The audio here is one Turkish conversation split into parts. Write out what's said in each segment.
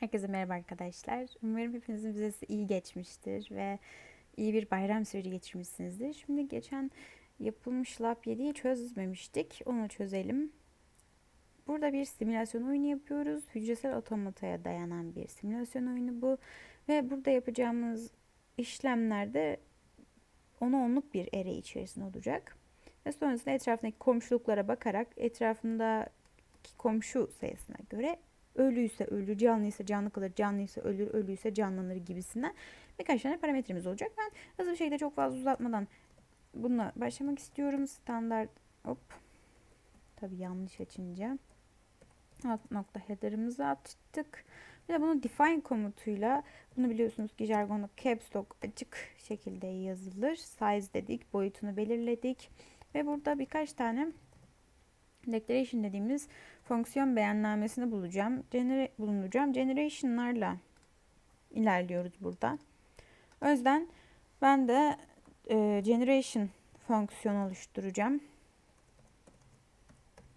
Herkese merhaba arkadaşlar. Umarım hepinizin vizesi iyi geçmiştir ve iyi bir bayram süreci geçirmişsinizdir. Şimdi geçen yapılmış Lab 7'yi çözmemiştik. Onu çözelim. Burada bir simülasyon oyunu yapıyoruz. Hücresel otomataya dayanan bir simülasyon oyunu bu. Ve burada yapacağımız işlemlerde onu onluk bir array içerisinde olacak. Ve sonrasında etrafındaki komşuluklara bakarak etrafındaki komşu sayısına göre ölüyse ölü, canlıysa canlı kalır, canlıysa ölür, ölüyse canlanır gibisinden birkaç tane parametremiz olacak. Ben hızlı bir şekilde çok fazla uzatmadan bununla başlamak istiyorum. Standart hop tabi yanlış açınca alt nokta header'ımızı attık. Bir de bunu define komutuyla bunu biliyorsunuz ki jargonda caps lock açık şekilde yazılır. Size dedik, boyutunu belirledik ve burada birkaç tane declaration dediğimiz fonksiyon beyannamesini bulacağım. Genera bulunacağım. Generation'larla ilerliyoruz burada. O yüzden ben de e, generation fonksiyonu oluşturacağım.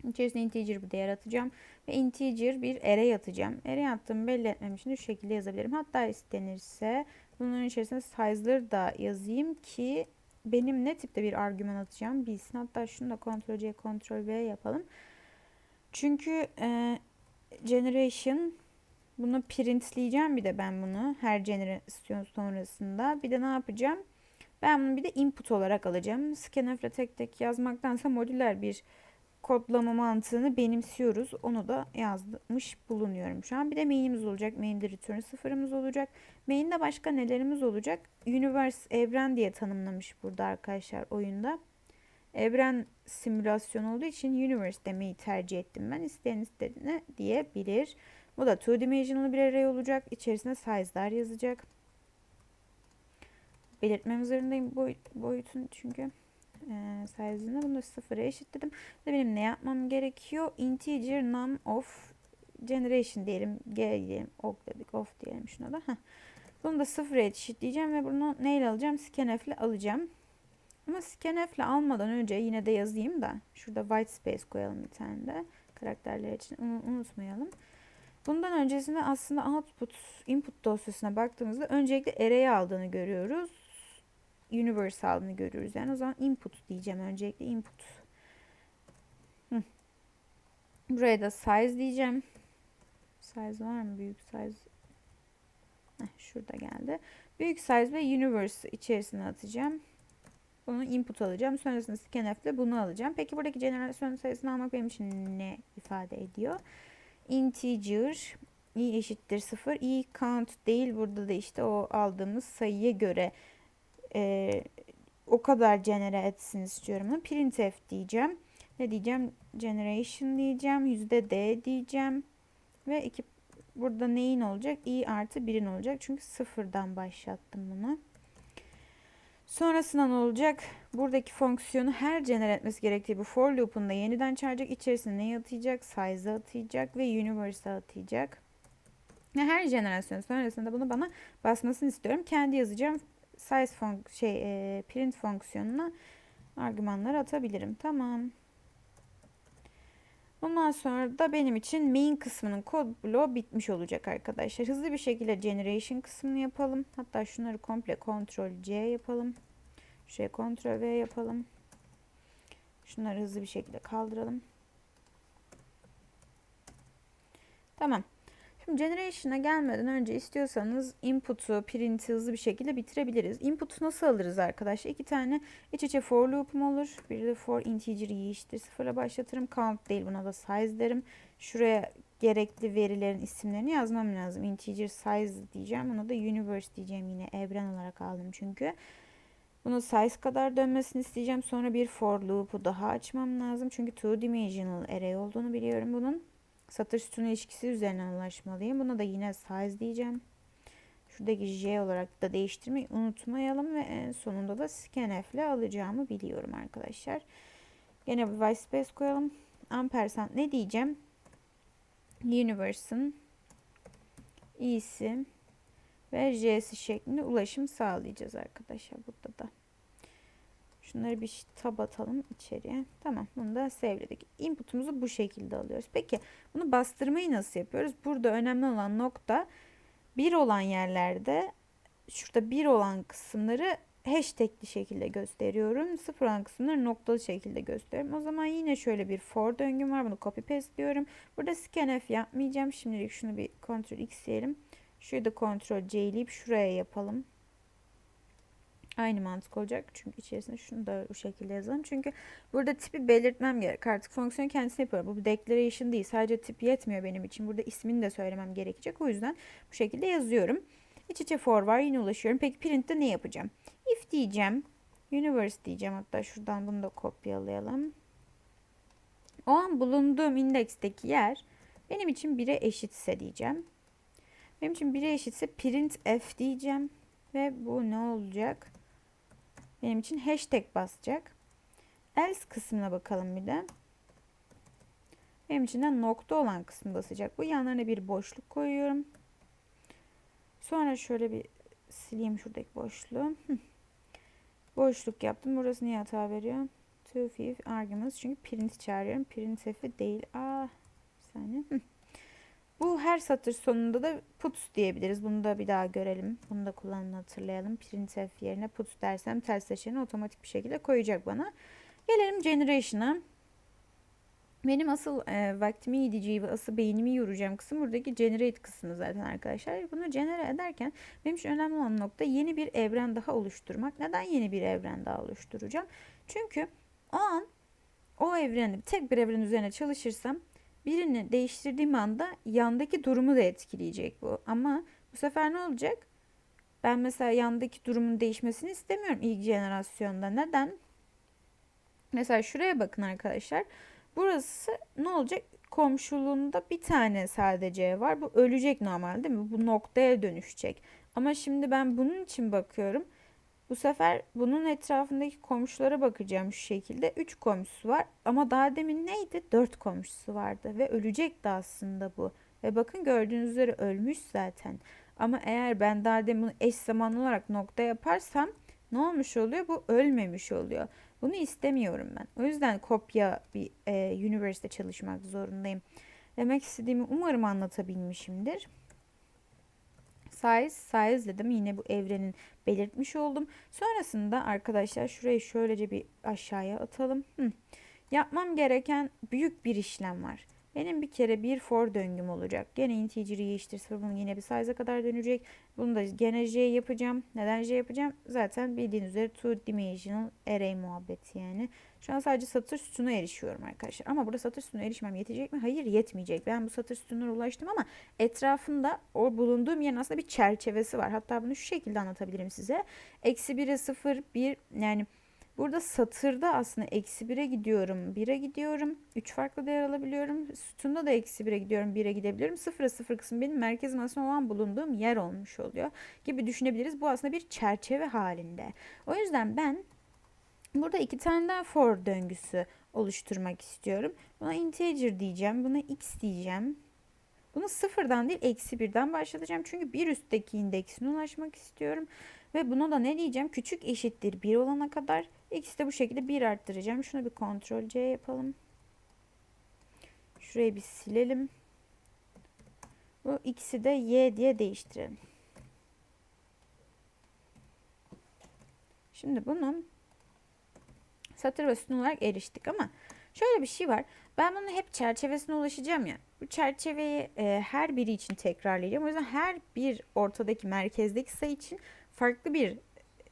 İçerisine integer bir değer atacağım. Ve integer bir array atacağım. Array attığımı belli etmem için şu şekilde yazabilirim. Hatta istenirse bunun içerisine size'ları da yazayım ki benim ne tipte bir argüman atacağım bilsin. Hatta şunu da Ctrl C, Ctrl V yapalım. Çünkü e, generation bunu printleyeceğim bir de ben bunu her jenerasyon sonrasında. Bir de ne yapacağım? Ben bunu bir de input olarak alacağım. Scanf'le tek tek yazmaktansa modüler bir kodlama mantığını benimsiyoruz. Onu da yazmış bulunuyorum şu an. Bir de main'imiz olacak. Main'de return sıfırımız olacak. Main'de başka nelerimiz olacak? Universe evren diye tanımlamış burada arkadaşlar oyunda. Evren simülasyon olduğu için universe demeyi tercih ettim ben. İsteyen istediğine diyebilir. Bu da two dimensional bir array olacak. İçerisine size'lar yazacak. Belirtmem zorundayım boy, boyutun çünkü e, size'ını. Bunu da sıfıra eşitledim. Ve benim ne yapmam gerekiyor? Integer num of generation diyelim. G diyelim. Ok dedik. Of diyelim şuna da. Heh. Bunu da sıfıra eşitleyeceğim ve bunu neyle alacağım? Scanf ile alacağım. Ama scanf ile almadan önce yine de yazayım da. Şurada white space koyalım bir tane de. Karakterler için unutmayalım. Bundan öncesinde aslında output, input dosyasına baktığımızda öncelikle array aldığını görüyoruz. Universe aldığını görüyoruz. Yani o zaman input diyeceğim. Öncelikle input. Hı. Buraya da size diyeceğim. Size var mı? Büyük size. Heh, şurada geldi. Büyük size ve universe içerisine atacağım. Bunu input alacağım. Sonrasında scanf ile bunu alacağım. Peki buradaki jenerasyon sayısını almak benim için ne ifade ediyor? Integer i eşittir 0. i count değil. Burada da işte o aldığımız sayıya göre e, o kadar genere etsin istiyorum. Printf diyeceğim. Ne diyeceğim? Generation diyeceğim. Yüzde d diyeceğim. Ve iki burada neyin olacak? i artı 1'in olacak. Çünkü sıfırdan başlattım bunu. Sonrasında ne olacak? Buradaki fonksiyonu her generate etmesi gerektiği bu for loop'unda yeniden çağıracak. İçerisine neyi atayacak? Size'ı atayacak ve universe'ı atayacak. Ve her jenerasyon sonrasında bunu bana basmasını istiyorum. Kendi yazacağım size fonk şey e, print fonksiyonuna argümanlar atabilirim. Tamam. Bundan sonra da benim için main kısmının kod bloğu bitmiş olacak arkadaşlar. Hızlı bir şekilde generation kısmını yapalım. Hatta şunları komple Ctrl C yapalım. Şuraya Ctrl V yapalım. Şunları hızlı bir şekilde kaldıralım. Tamam. Şimdi generation'a gelmeden önce istiyorsanız input'u, print'i hızlı bir şekilde bitirebiliriz. Input'u nasıl alırız arkadaşlar? İki tane iç içe for loop'um olur. Bir de for integer eşittir sıfıra başlatırım. Count değil buna da size derim. Şuraya gerekli verilerin isimlerini yazmam lazım. Integer size diyeceğim. Buna da universe diyeceğim yine evren olarak aldım çünkü. Bunu size kadar dönmesini isteyeceğim. Sonra bir for loop'u daha açmam lazım. Çünkü two dimensional array olduğunu biliyorum bunun satır sütunu ilişkisi üzerinden ulaşmalıyım. Buna da yine size diyeceğim. Şuradaki j olarak da değiştirmeyi unutmayalım ve en sonunda da scanf ile alacağımı biliyorum arkadaşlar. Gene bir white space koyalım. Ampersand ne diyeceğim? Universe'ın i'si ve j'si şeklinde ulaşım sağlayacağız arkadaşlar burada da. Şunları bir tab atalım içeriye. Tamam bunu da sevledik. Input'umuzu bu şekilde alıyoruz. Peki bunu bastırmayı nasıl yapıyoruz? Burada önemli olan nokta bir olan yerlerde şurada bir olan kısımları hashtagli şekilde gösteriyorum. Sıfır olan kısımları noktalı şekilde gösteriyorum. O zaman yine şöyle bir for döngüm var. Bunu copy paste diyorum. Burada scanf yapmayacağım. Şimdilik şunu bir Ctrl X diyelim. Şurayı da Ctrl C'leyip şuraya yapalım. Aynı mantık olacak. Çünkü içerisinde şunu da bu şekilde yazalım. Çünkü burada tipi belirtmem gerek. Artık fonksiyon kendisi yapıyor. Bu bir declaration değil. Sadece tip yetmiyor benim için. Burada ismini de söylemem gerekecek. O yüzden bu şekilde yazıyorum. İç içe for var. Yine ulaşıyorum. Peki print'te ne yapacağım? If diyeceğim. Universe diyeceğim. Hatta şuradan bunu da kopyalayalım. O an bulunduğum indeksteki yer benim için 1'e eşitse diyeceğim. Benim için 1'e eşitse print f diyeceğim. Ve bu ne olacak? Benim için hashtag basacak. Else kısmına bakalım bir de. Benim için de nokta olan kısmı basacak. Bu yanlarına bir boşluk koyuyorum. Sonra şöyle bir sileyim şuradaki boşluğu. Boşluk yaptım. Burası niye hata veriyor? To fifth arguments. Çünkü print çağırıyorum. Printf'i değil. Aa, bir saniye. Bu her satır sonunda da puts diyebiliriz. Bunu da bir daha görelim. Bunu da kullanın hatırlayalım. Printf yerine puts dersem ters otomatik bir şekilde koyacak bana. Gelelim generation'a. Benim asıl e, vaktimi gideceği ve asıl beynimi yoracağım kısım buradaki generate kısmı zaten arkadaşlar. Bunu generate ederken benim için önemli olan nokta yeni bir evren daha oluşturmak. Neden yeni bir evren daha oluşturacağım? Çünkü o an o evreni tek bir evren üzerine çalışırsam birini değiştirdiğim anda yandaki durumu da etkileyecek bu. Ama bu sefer ne olacak? Ben mesela yandaki durumun değişmesini istemiyorum ilk jenerasyonda. Neden? Mesela şuraya bakın arkadaşlar. Burası ne olacak? Komşuluğunda bir tane sadece var. Bu ölecek normal değil mi? Bu noktaya dönüşecek. Ama şimdi ben bunun için bakıyorum. Bu sefer bunun etrafındaki komşulara bakacağım şu şekilde. 3 komşusu var ama daha demin neydi? 4 komşusu vardı ve ölecekti aslında bu. Ve bakın gördüğünüz üzere ölmüş zaten. Ama eğer ben daha demin eş zamanlı olarak nokta yaparsam ne olmuş oluyor? Bu ölmemiş oluyor. Bunu istemiyorum ben. O yüzden kopya bir e, üniversite çalışmak zorundayım. Demek istediğimi umarım anlatabilmişimdir. Size, size dedim. Yine bu evrenin belirtmiş oldum. Sonrasında arkadaşlar şurayı şöylece bir aşağıya atalım. Hı. Yapmam gereken büyük bir işlem var. Benim bir kere bir for döngüm olacak. Gene integer'i eşittir sıfır. Bunu yine bir size'a kadar dönecek. Bunu da gene j yapacağım. Neden j yapacağım? Zaten bildiğiniz üzere two dimensional array muhabbeti yani. Şu an sadece satır sütuna erişiyorum arkadaşlar. Ama burada satır sütuna erişmem yetecek mi? Hayır yetmeyecek. Ben bu satır sütununa ulaştım ama etrafında o bulunduğum yerin aslında bir çerçevesi var. Hatta bunu şu şekilde anlatabilirim size. Eksi 1'e 0, 1 yani Burada satırda aslında eksi 1'e gidiyorum, 1'e gidiyorum. 3 farklı değer alabiliyorum. Sütunda da eksi 1'e gidiyorum, 1'e gidebiliyorum. 0'a 0 kısım benim merkezim aslında olan bulunduğum yer olmuş oluyor. Gibi düşünebiliriz. Bu aslında bir çerçeve halinde. O yüzden ben burada iki tane daha for döngüsü oluşturmak istiyorum. Buna integer diyeceğim. Buna x diyeceğim. Bunu sıfırdan değil eksi birden başlatacağım. Çünkü bir üstteki indeksine ulaşmak istiyorum. Ve buna da ne diyeceğim? Küçük eşittir 1 olana kadar x'i de bu şekilde 1 arttıracağım. Şunu bir kontrol C yapalım. Şurayı bir silelim. Bu x'i de y diye değiştirelim. Şimdi bunun satır ve sütun olarak eriştik ama şöyle bir şey var. Ben bunu hep çerçevesine ulaşacağım ya. Bu çerçeveyi e, her biri için tekrarlayacağım. O yüzden her bir ortadaki merkezdeki sayı için farklı bir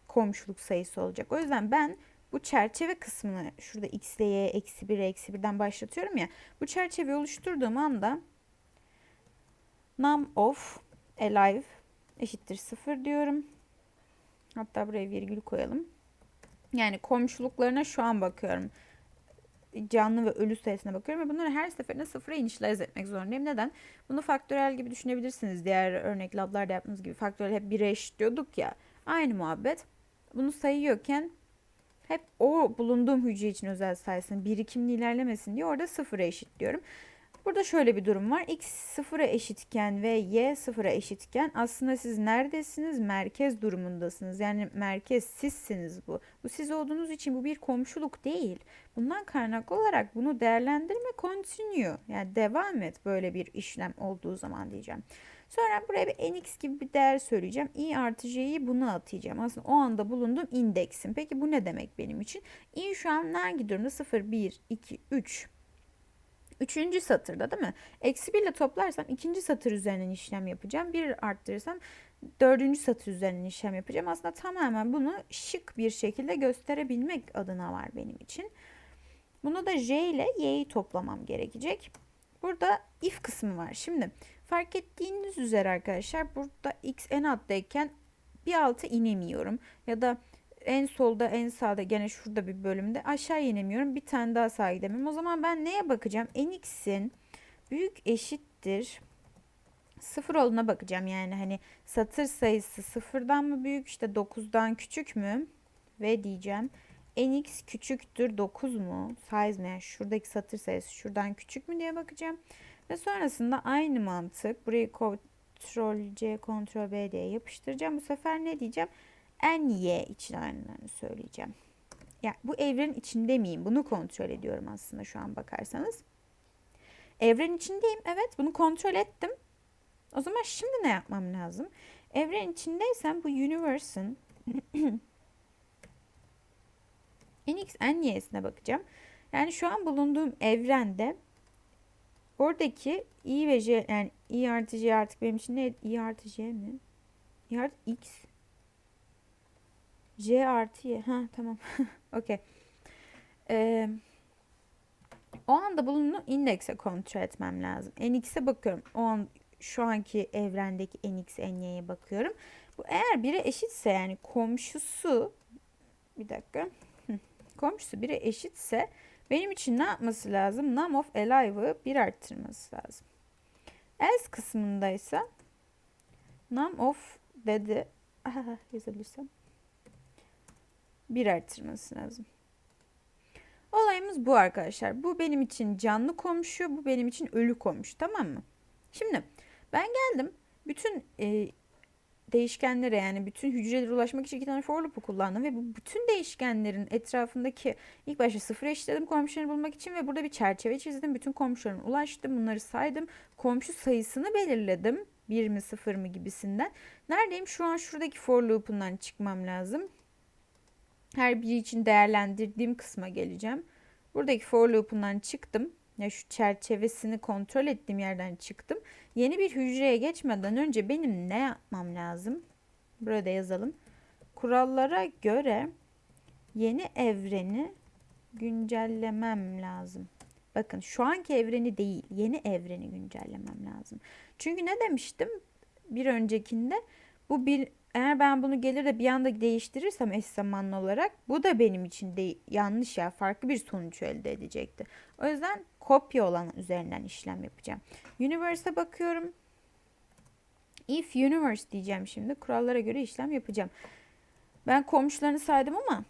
komşuluk sayısı olacak. O yüzden ben bu çerçeve kısmını şurada x ile y eksi 1 eksi 1'den başlatıyorum ya. Bu çerçeveyi oluşturduğum anda num of alive eşittir 0 diyorum. Hatta buraya virgül koyalım. Yani komşuluklarına şu an bakıyorum. Canlı ve ölü sayısına bakıyorum ve bunları her seferinde sıfıra initialize etmek zorundayım. Neden? Bunu faktörel gibi düşünebilirsiniz. Diğer örnek lablarda yaptığımız gibi faktörel hep 1'e eşitliyorduk ya. Aynı muhabbet. Bunu sayıyorken hep o bulunduğum hücre için özel sayısının birikimli ilerlemesin diye orada sıfıra eşitliyorum. Burada şöyle bir durum var. X sıfıra eşitken ve Y sıfıra eşitken aslında siz neredesiniz? Merkez durumundasınız. Yani merkez sizsiniz bu. Bu siz olduğunuz için bu bir komşuluk değil. Bundan kaynaklı olarak bunu değerlendirme continue. Yani devam et böyle bir işlem olduğu zaman diyeceğim. Sonra buraya bir nx gibi bir değer söyleyeceğim. i artı j'yi buna atayacağım. Aslında o anda bulunduğum indeksim. Peki bu ne demek benim için? i şu an hangi durumda? 0, 1, 2, 3. Üçüncü satırda değil mi? Eksi 1 ile toplarsam ikinci satır üzerinden işlem yapacağım. Bir arttırırsam dördüncü satır üzerinden işlem yapacağım. Aslında tamamen bunu şık bir şekilde gösterebilmek adına var benim için. Bunu da J ile Y'yi toplamam gerekecek. Burada if kısmı var. Şimdi fark ettiğiniz üzere arkadaşlar burada x en alttayken bir alta inemiyorum. Ya da en solda en sağda gene şurada bir bölümde aşağı inemiyorum. Bir tane daha sağa gidemiyorum. O zaman ben neye bakacağım? nx'in büyük eşittir sıfır olduğuna bakacağım. Yani hani satır sayısı sıfırdan mı büyük işte 9'dan küçük mü? Ve diyeceğim nx küçüktür 9 mu? Size mi? Yani şuradaki satır sayısı şuradan küçük mü diye bakacağım. Ve sonrasında aynı mantık burayı Ctrl C, Ctrl B diye yapıştıracağım. Bu sefer ne diyeceğim? ny için aynılarını söyleyeceğim. Yani bu evrenin içinde miyim? Bunu kontrol ediyorum aslında şu an bakarsanız. Evrenin içindeyim. Evet bunu kontrol ettim. O zaman şimdi ne yapmam lazım? Evrenin içindeysem bu universe'ın nx ny'sine bakacağım. Yani şu an bulunduğum evrende oradaki i ve j yani i artı j artık benim için ne? i artı j mi? i artı x J artı Y. Ha tamam. Okey. Ee, o anda bulunduğu indekse kontrol etmem lazım. NX'e bakıyorum. O an şu anki evrendeki NX, NY'ye bakıyorum. Bu eğer biri eşitse yani komşusu bir dakika. Komşusu biri eşitse benim için ne yapması lazım? Num of alive'ı bir arttırması lazım. Else kısmındaysa num of dedi. Yazabilirsem. 1 arttırması lazım. Olayımız bu arkadaşlar. Bu benim için canlı komşu, bu benim için ölü komşu tamam mı? Şimdi ben geldim bütün e, değişkenlere yani bütün hücrelere ulaşmak için iki tane for loop'u kullandım ve bu bütün değişkenlerin etrafındaki ilk başta sıfır eşitledim komşularını bulmak için ve burada bir çerçeve çizdim. Bütün komşularıma ulaştım. Bunları saydım. Komşu sayısını belirledim. Bir mi sıfır mı gibisinden. Neredeyim? Şu an şuradaki for loop'undan çıkmam lazım her biri için değerlendirdiğim kısma geleceğim. Buradaki for loop'undan çıktım. Ya şu çerçevesini kontrol ettiğim yerden çıktım. Yeni bir hücreye geçmeden önce benim ne yapmam lazım? Burada yazalım. Kurallara göre yeni evreni güncellemem lazım. Bakın şu anki evreni değil, yeni evreni güncellemem lazım. Çünkü ne demiştim bir öncekinde? Bu bir eğer ben bunu gelir de bir anda değiştirirsem eş zamanlı olarak bu da benim için de yanlış ya farklı bir sonuç elde edecekti. O yüzden kopya olan üzerinden işlem yapacağım. Universe'e bakıyorum. If universe diyeceğim şimdi. Kurallara göre işlem yapacağım. Ben komşularını saydım ama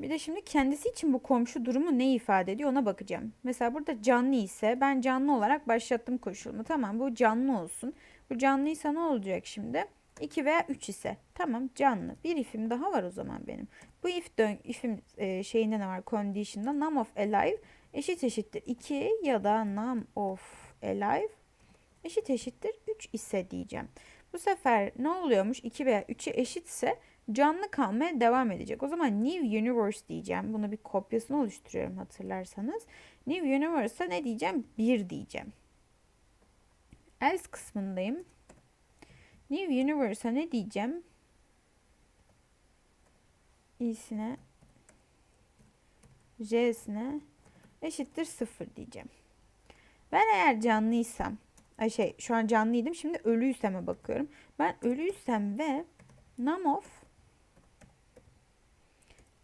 bir de şimdi kendisi için bu komşu durumu ne ifade ediyor ona bakacağım. Mesela burada canlı ise ben canlı olarak başlattım koşulumu. Tamam bu canlı olsun. Bu canlıysa ne olacak şimdi? 2 veya 3 ise tamam canlı. Bir ifim daha var o zaman benim. Bu if dön ifim e, şeyinde ne var? Condition'da num of alive eşit eşittir 2 ya da num of alive eşit eşittir 3 ise diyeceğim. Bu sefer ne oluyormuş? 2 veya 3'e eşitse canlı kalmaya devam edecek. O zaman new universe diyeceğim. Bunu bir kopyasını oluşturuyorum hatırlarsanız. New universe'a ne diyeceğim? 1 diyeceğim. Else kısmındayım. New Universe'a ne diyeceğim? i'sine j'sine eşittir 0 diyeceğim. Ben eğer canlıysam şey şu an canlıydım şimdi ölüyseme bakıyorum. Ben ölüysem ve num of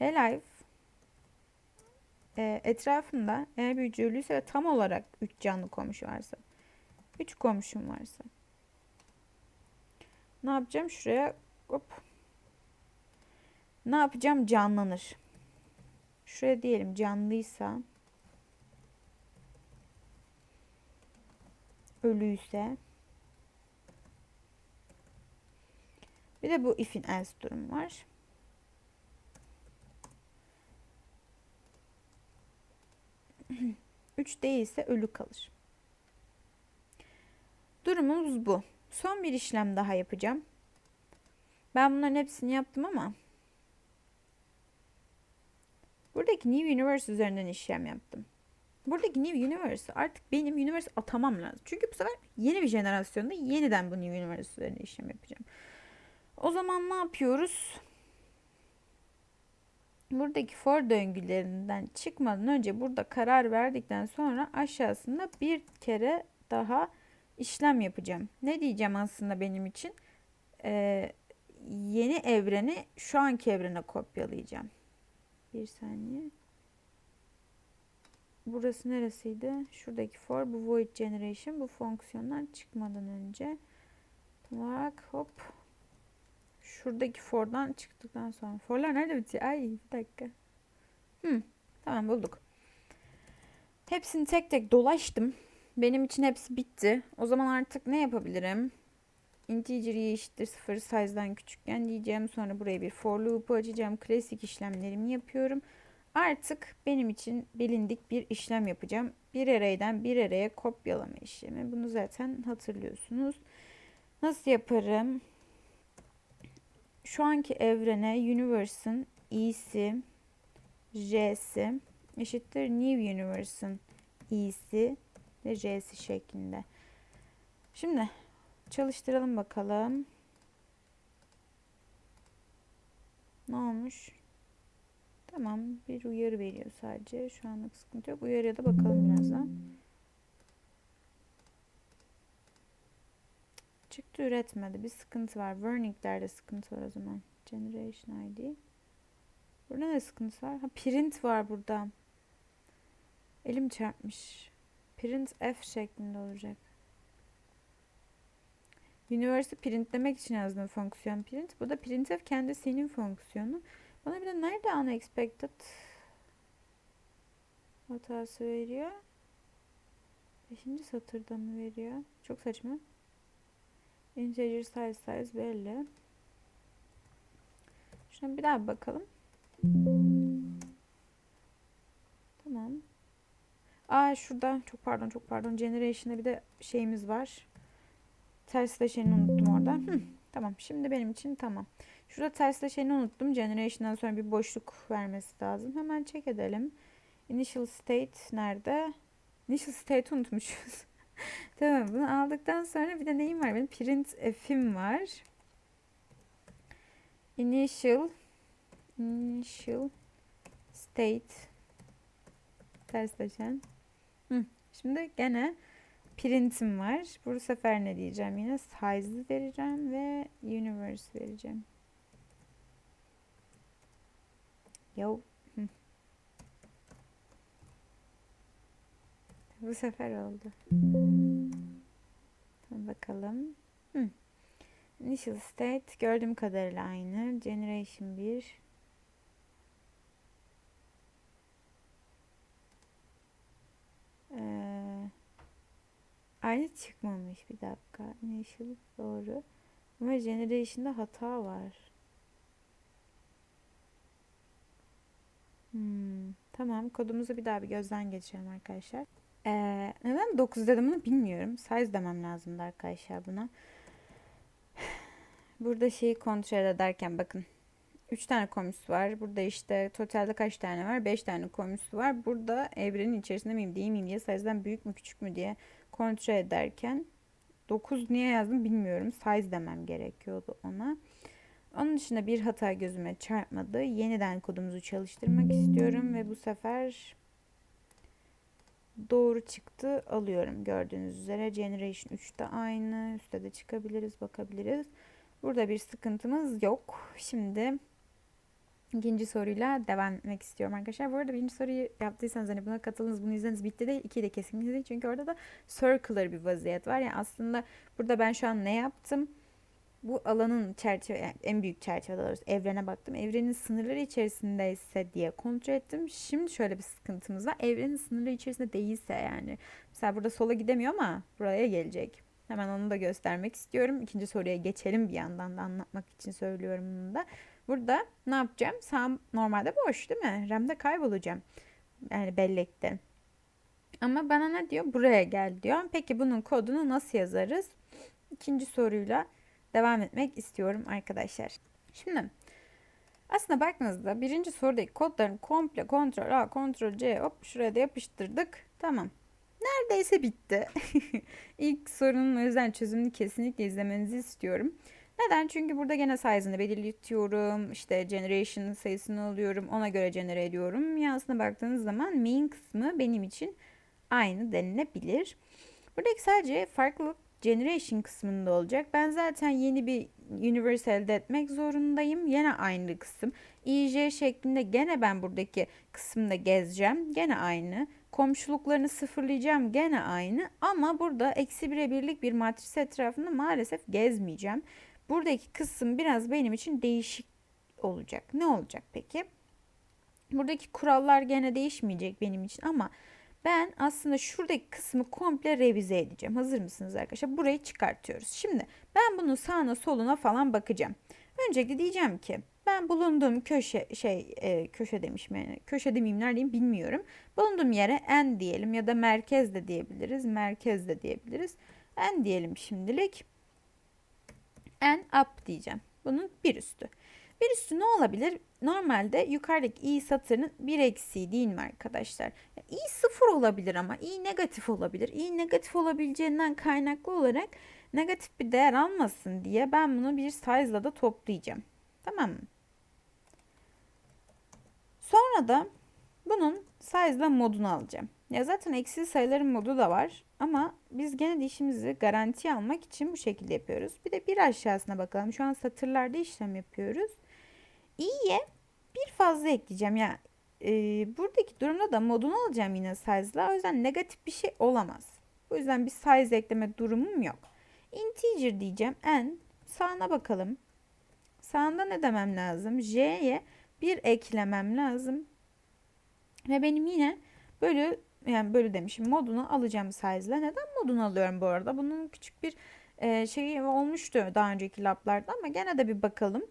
alive e, etrafında eğer bir ölüyse ve tam olarak 3 canlı komşu varsa 3 komşum varsa ne yapacağım? Şuraya hop. Ne yapacağım? Canlanır. Şuraya diyelim canlıysa ölüyse bir de bu ifin else durum var. Üç değilse ölü kalır. Durumumuz bu. Son bir işlem daha yapacağım. Ben bunların hepsini yaptım ama buradaki New Universe üzerinden işlem yaptım. Buradaki New Universe artık benim Universe atamam lazım. Çünkü bu sefer yeni bir jenerasyonda yeniden bu New Universe üzerine işlem yapacağım. O zaman ne yapıyoruz? Buradaki for döngülerinden çıkmadan önce burada karar verdikten sonra aşağısında bir kere daha işlem yapacağım. Ne diyeceğim aslında benim için? Ee, yeni evreni şu anki evrene kopyalayacağım. Bir saniye. Burası neresiydi? Şuradaki for bu void generation bu fonksiyondan çıkmadan önce tam hop şuradaki for'dan çıktıktan sonra for'lar nerede bitiyor? Ay bir dakika. Hı, tamam bulduk. Hepsini tek tek dolaştım. Benim için hepsi bitti. O zaman artık ne yapabilirim? Integer y eşittir 0 size'dan küçükken diyeceğim. Sonra buraya bir for loop'u açacağım. Klasik işlemlerimi yapıyorum. Artık benim için bilindik bir işlem yapacağım. Bir array'den bir array'e kopyalama işlemi. Bunu zaten hatırlıyorsunuz. Nasıl yaparım? Şu anki evrene Universe'ın i'si, j'si eşittir New Universe'ın i'si ve j'si şeklinde. Şimdi çalıştıralım bakalım. Ne olmuş? Tamam bir uyarı veriyor sadece. Şu anlık sıkıntı yok. Uyarıya da bakalım birazdan. Çıktı üretmedi. Bir sıkıntı var. Warning'lerde sıkıntı var o zaman. Generation ID. Burada ne sıkıntı var? Ha print var burada. Elim çarpmış. Print F şeklinde olacak. Universe'ı printlemek için yazdım fonksiyon print. Bu da printf kendi senin fonksiyonu. Bana bir de nerede unexpected hatası veriyor? Beşinci satırda mı veriyor? Çok saçma. Integer size size belli. Şuna bir daha bakalım. Tamam. Aa şurada çok pardon çok pardon generation'da bir de şeyimiz var. Tersleşeni unuttum orada. Hı, tamam şimdi benim için tamam. Şurada tersleşeni unuttum. Generation'dan sonra bir boşluk vermesi lazım. Hemen check edelim. Initial state nerede? Initial state unutmuşuz. tamam bunu aldıktan sonra bir de neyim var benim? Print f'im var. Initial initial state tersleşen. Şimdi gene printim var. Bu sefer ne diyeceğim? Yine size vereceğim ve universe vereceğim. Yo. Bu sefer oldu. Bakalım. Hı. Initial state gördüğüm kadarıyla aynı. Generation 1. Ee, aynı çıkmamış bir dakika. Initial doğru. Ama generation'da hata var. Hmm, tamam kodumuzu bir daha bir gözden geçirelim arkadaşlar. Ee, neden 9 dedim bunu bilmiyorum. Size demem lazımdı arkadaşlar buna. Burada şeyi kontrol ederken bakın. 3 tane komüs var. Burada işte totalde kaç tane var? 5 tane komüs var. Burada evrenin içerisinde miyim değil miyim diye size'den büyük mü küçük mü diye kontrol ederken 9 niye yazdım bilmiyorum. Size demem gerekiyordu ona. Onun dışında bir hata gözüme çarpmadı. Yeniden kodumuzu çalıştırmak istiyorum ve bu sefer doğru çıktı alıyorum gördüğünüz üzere. Generation 3'te aynı. Üstte de çıkabiliriz bakabiliriz. Burada bir sıkıntımız yok. Şimdi ikinci soruyla devam etmek istiyorum arkadaşlar. Bu arada birinci soruyu yaptıysanız hani buna katıldınız bunu izlediniz bitti değil. İkiyi de kesinlikle değil. Çünkü orada da circular bir vaziyet var. Yani aslında burada ben şu an ne yaptım? bu alanın çerçeve yani en büyük çerçeve doğrusu evrene baktım. Evrenin sınırları içerisindeyse diye kontrol ettim. Şimdi şöyle bir sıkıntımız var. Evrenin sınırları içerisinde değilse yani. Mesela burada sola gidemiyor ama buraya gelecek. Hemen onu da göstermek istiyorum. İkinci soruya geçelim bir yandan da anlatmak için söylüyorum bunu da. Burada ne yapacağım? Sağ normalde boş değil mi? RAM'de kaybolacağım. Yani bellekte. Ama bana ne diyor? Buraya gel diyor. Peki bunun kodunu nasıl yazarız? İkinci soruyla devam etmek istiyorum arkadaşlar. Şimdi aslında baktığınızda birinci sorudaki kodların komple kontrol A, kontrol C hop şuraya da yapıştırdık. Tamam. Neredeyse bitti. İlk sorunun özel çözümünü kesinlikle izlemenizi istiyorum. Neden? Çünkü burada gene size'ını belirtiyorum. İşte generation sayısını alıyorum. Ona göre genere ediyorum. Ya aslında baktığınız zaman main kısmı benim için aynı denilebilir. Buradaki sadece farklılık generation kısmında olacak. Ben zaten yeni bir universe elde etmek zorundayım. Yine aynı kısım. IJ şeklinde gene ben buradaki kısımda gezeceğim. Gene aynı. Komşuluklarını sıfırlayacağım. Gene aynı. Ama burada eksi bire birlik bir matris etrafında maalesef gezmeyeceğim. Buradaki kısım biraz benim için değişik olacak. Ne olacak peki? Buradaki kurallar gene değişmeyecek benim için ama ben aslında şuradaki kısmı komple revize edeceğim. Hazır mısınız arkadaşlar? Burayı çıkartıyoruz. Şimdi ben bunun sağına soluna falan bakacağım. Öncelikle diyeceğim ki ben bulunduğum köşe şey e, köşe demişim yani köşe demeyeyim neredeyim bilmiyorum. Bulunduğum yere en diyelim ya da merkez de diyebiliriz. Merkez de diyebiliriz. En diyelim şimdilik. En up diyeceğim. Bunun bir üstü. Bir üstü ne olabilir? Normalde yukarıdaki i satırının bir eksiği değil mi arkadaşlar? i sıfır olabilir ama i negatif olabilir. i negatif olabileceğinden kaynaklı olarak negatif bir değer almasın diye ben bunu bir size'la da toplayacağım. Tamam mı? Sonra da bunun size'la modunu alacağım. Ya zaten eksi sayıların modu da var. Ama biz gene de işimizi garantiye almak için bu şekilde yapıyoruz. Bir de bir aşağısına bakalım. Şu an satırlarda işlem yapıyoruz. i'ye bir fazla ekleyeceğim. Yani e, buradaki durumda da modunu alacağım yine size'la. O yüzden negatif bir şey olamaz. Bu yüzden bir size ekleme durumum yok. Integer diyeceğim. n sağına bakalım. Sağında ne demem lazım? j'ye bir eklemem lazım. Ve benim yine bölü yani bölü demişim modunu alacağım size'la. Neden modunu alıyorum bu arada? Bunun küçük bir e, şeyi olmuştu daha önceki lablarda ama gene de bir bakalım.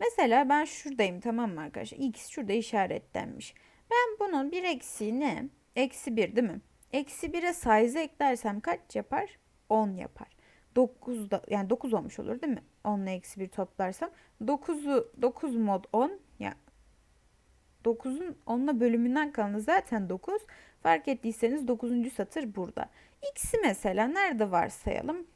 Mesela ben şuradayım tamam mı arkadaşlar? X şurada işaretlenmiş. Ben bunun bir eksiği ne? Eksi 1 değil mi? Eksi 1'e size eklersem kaç yapar? 10 yapar. 9 da yani 9 olmuş olur değil mi? 10 ile eksi 1 toplarsam 9'u 9 mod 10 ya 9'un 10'la bölümünden kalanı zaten 9. Fark ettiyseniz 9. satır burada. X'i mesela nerede varsayalım?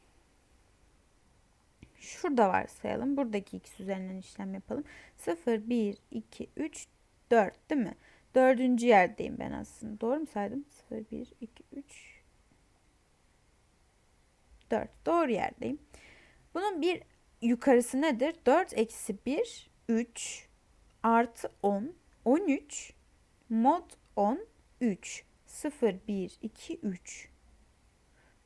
Şurada varsayalım. Buradaki x üzerinden işlem yapalım. 0, 1, 2, 3, 4 değil mi? Dördüncü yerdeyim ben aslında. Doğru mu saydım? 0, 1, 2, 3, 4. Doğru yerdeyim. Bunun bir yukarısı nedir? 4 eksi 1, 3 artı 10, 13 mod 10, 3. 0, 1, 2, 3.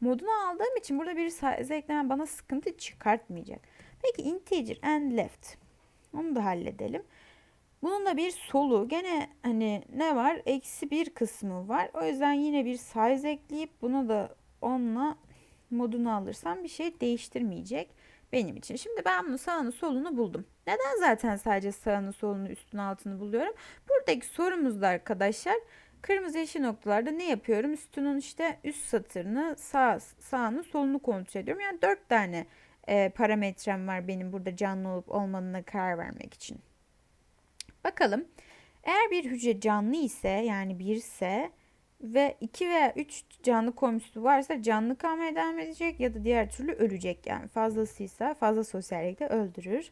Modunu aldığım için burada bir size ekleme bana sıkıntı çıkartmayacak. Peki integer and left. Onu da halledelim. Bunun da bir solu gene hani ne var? Eksi bir kısmı var. O yüzden yine bir size ekleyip bunu da onunla modunu alırsam bir şey değiştirmeyecek benim için. Şimdi ben bunu sağını solunu buldum. Neden zaten sadece sağını solunu üstünü altını buluyorum? Buradaki sorumuzda arkadaşlar Kırmızı yeşil noktalarda ne yapıyorum? Üstünün işte üst satırını sağ, sağını solunu kontrol ediyorum. Yani dört tane e, parametrem var benim burada canlı olup olmadığına karar vermek için. Bakalım. Eğer bir hücre canlı ise yani bir ise ve 2 veya 3 canlı komşusu varsa canlı kalmaya devam edecek ya da diğer türlü ölecek yani fazlasıysa fazla sosyallikle öldürür.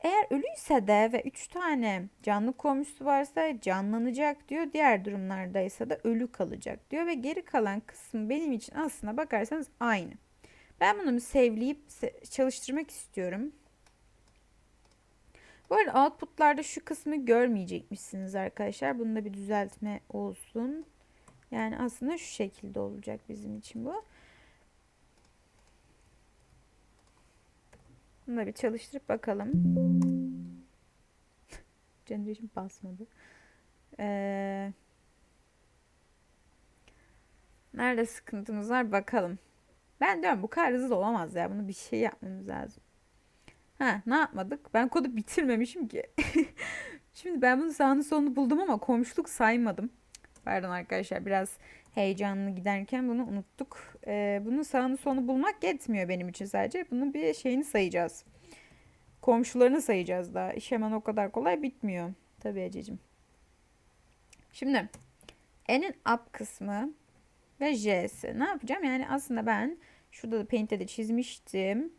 Eğer ölüyse de ve 3 tane canlı komşusu varsa canlanacak diyor. Diğer durumlarda ise de ölü kalacak diyor. Ve geri kalan kısmı benim için aslında bakarsanız aynı. Ben bunu sevleyip çalıştırmak istiyorum. Bu arada outputlarda şu kısmı görmeyecekmişsiniz arkadaşlar. Bunda bir düzeltme olsun. Yani aslında şu şekilde olacak bizim için bu. Bunu da bir çalıştırıp bakalım. Generation basmadı. Ee, nerede sıkıntımız var bakalım. Ben diyorum bu kadar hızlı olamaz ya. Bunu bir şey yapmamız lazım. Ha ne yapmadık? Ben kodu bitirmemişim ki. Şimdi ben bunun sağını solunu buldum ama komşuluk saymadım. Pardon arkadaşlar biraz heyecanlı giderken bunu unuttuk. Ee, bunun sağını solunu bulmak yetmiyor benim için sadece. Bunun bir şeyini sayacağız. Komşularını sayacağız daha. İş hemen o kadar kolay bitmiyor. Tabii Ececiğim. Şimdi N'in up kısmı ve J'si. Ne yapacağım? Yani aslında ben şurada da Paint'te de çizmiştim.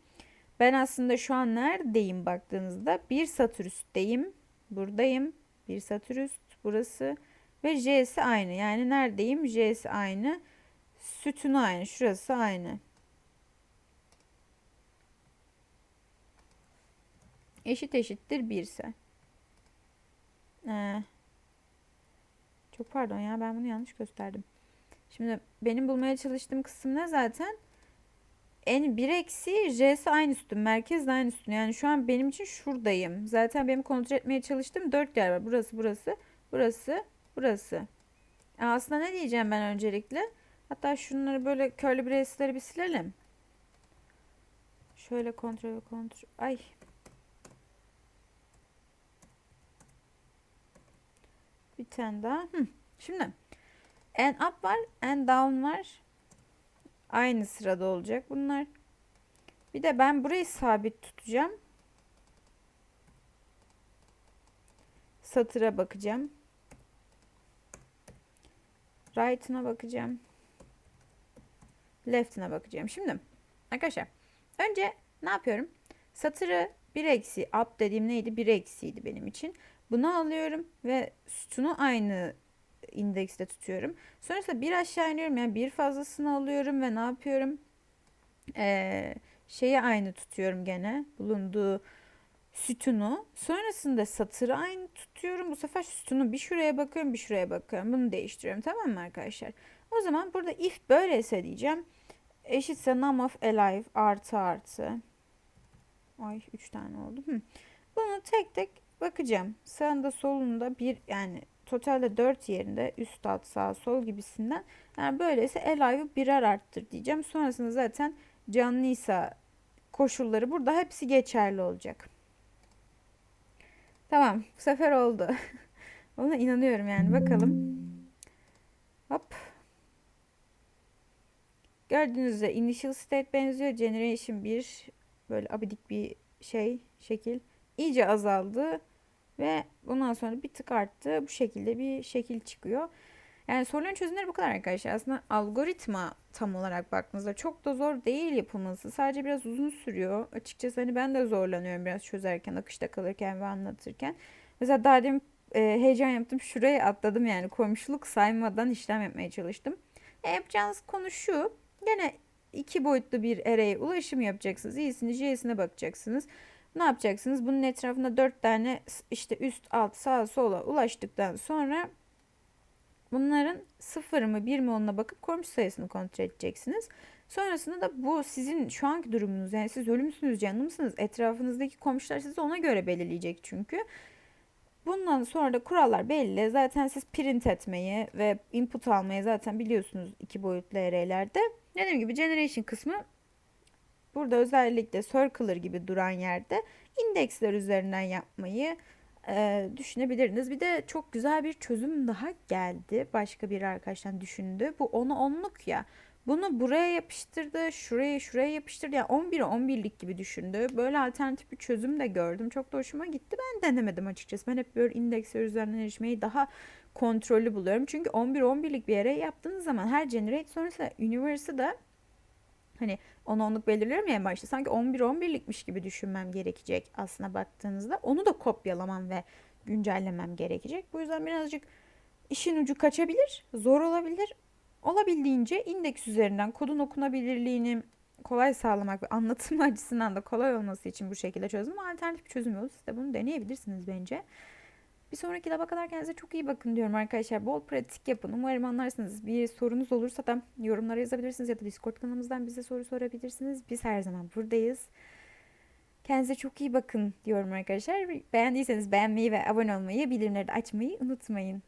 Ben aslında şu an neredeyim baktığınızda bir satır üstteyim. Buradayım. Bir satır üst burası. Ve J'si aynı. Yani neredeyim? J'si aynı. Sütunu aynı. Şurası aynı. Eşit eşittir 1 ise. Ee, çok pardon ya ben bunu yanlış gösterdim. Şimdi benim bulmaya çalıştığım kısım ne zaten? En 1 eksi J'si aynı sütun. Merkez de aynı sütun. Yani şu an benim için şuradayım. Zaten benim kontrol etmeye çalıştığım 4 yer var. Burası, burası, burası, burası. Aslında ne diyeceğim ben öncelikle? Hatta şunları böyle curly brace'leri bir silelim. Şöyle kontrol kontrol. Ay. Bir tane daha. Hı. Şimdi en up var, en down var. Aynı sırada olacak bunlar. Bir de ben burayı sabit tutacağım. Satıra bakacağım. Right'ına bakacağım. Left'ine bakacağım. Şimdi arkadaşlar önce ne yapıyorum? Satırı 1 eksi up dediğim neydi? 1 eksiydi benim için. Bunu alıyorum ve sütunu aynı indekste tutuyorum. Sonrasında bir aşağı iniyorum. Yani bir fazlasını alıyorum ve ne yapıyorum? Ee, şeyi aynı tutuyorum gene. Bulunduğu sütunu. Sonrasında satırı aynı tutuyorum. Bu sefer sütunu bir şuraya bakıyorum bir şuraya bakıyorum. Bunu değiştiriyorum. Tamam mı arkadaşlar? O zaman burada if böyleyse diyeceğim. Eşitse num of alive artı artı. Ay 3 tane oldu. Hı. Bunu tek tek bakacağım. Sağında solunda bir yani totalde 4 yerinde üst alt sağ sol gibisinden. Yani böyleyse alive'ı birer arttır diyeceğim. Sonrasında zaten canlıysa koşulları burada hepsi geçerli olacak. Tamam bu sefer oldu. Ona inanıyorum yani bakalım. Hop. Gördüğünüz üzere initial state benziyor. Generation 1 böyle abidik bir şey şekil iyice azaldı ve bundan sonra bir tık arttı. Bu şekilde bir şekil çıkıyor. Yani soruların çözümleri bu kadar arkadaşlar. Aslında algoritma tam olarak baktığınızda çok da zor değil yapılması. Sadece biraz uzun sürüyor. Açıkçası hani ben de zorlanıyorum biraz çözerken, akışta kalırken ve anlatırken. Mesela daha demin e, heyecan yaptım. Şuraya atladım yani komşuluk saymadan işlem yapmaya çalıştım. E, yapacağınız konu şu. Gene iki boyutlu bir array'e ulaşım yapacaksınız. İyisini, J'sine bakacaksınız. Ne yapacaksınız? Bunun etrafında dört tane işte üst, alt, sağ, sola ulaştıktan sonra bunların sıfır mı bir mi onunla bakıp komşu sayısını kontrol edeceksiniz. Sonrasında da bu sizin şu anki durumunuz yani siz ölü müsünüz canlı mısınız etrafınızdaki komşular sizi ona göre belirleyecek çünkü. Bundan sonra da kurallar belli. Zaten siz print etmeyi ve input almayı zaten biliyorsunuz iki boyutlu array'lerde. Dediğim gibi generation kısmı Burada özellikle circular gibi duran yerde indeksler üzerinden yapmayı e, düşünebilirsiniz. Bir de çok güzel bir çözüm daha geldi. Başka bir arkadaştan düşündü. Bu onu onluk ya. Bunu buraya yapıştırdı, şuraya şuraya yapıştırdı. Yani 11'e 11'lik gibi düşündü. Böyle alternatif bir çözüm de gördüm. Çok da hoşuma gitti. Ben denemedim açıkçası. Ben hep böyle indeksler üzerinden erişmeyi daha kontrollü buluyorum. Çünkü 11-11'lik bir yere yaptığınız zaman her generate sonrasında universe'ı da Hani 10-10'luk belirliyorum ya başta. Sanki 11-11'likmiş gibi düşünmem gerekecek aslına baktığınızda. Onu da kopyalamam ve güncellemem gerekecek. Bu yüzden birazcık işin ucu kaçabilir, zor olabilir. Olabildiğince indeks üzerinden kodun okunabilirliğini kolay sağlamak ve anlatım açısından da kolay olması için bu şekilde çözüm alternatif bir çözüm yolu. Siz de bunu deneyebilirsiniz bence. Bir sonraki lava kadar kendinize çok iyi bakın diyorum arkadaşlar. Bol pratik yapın. Umarım anlarsınız. Bir sorunuz olursa da yorumlara yazabilirsiniz ya da Discord kanalımızdan bize soru sorabilirsiniz. Biz her zaman buradayız. Kendinize çok iyi bakın diyorum arkadaşlar. Beğendiyseniz beğenmeyi ve abone olmayı, bildirimleri de açmayı unutmayın.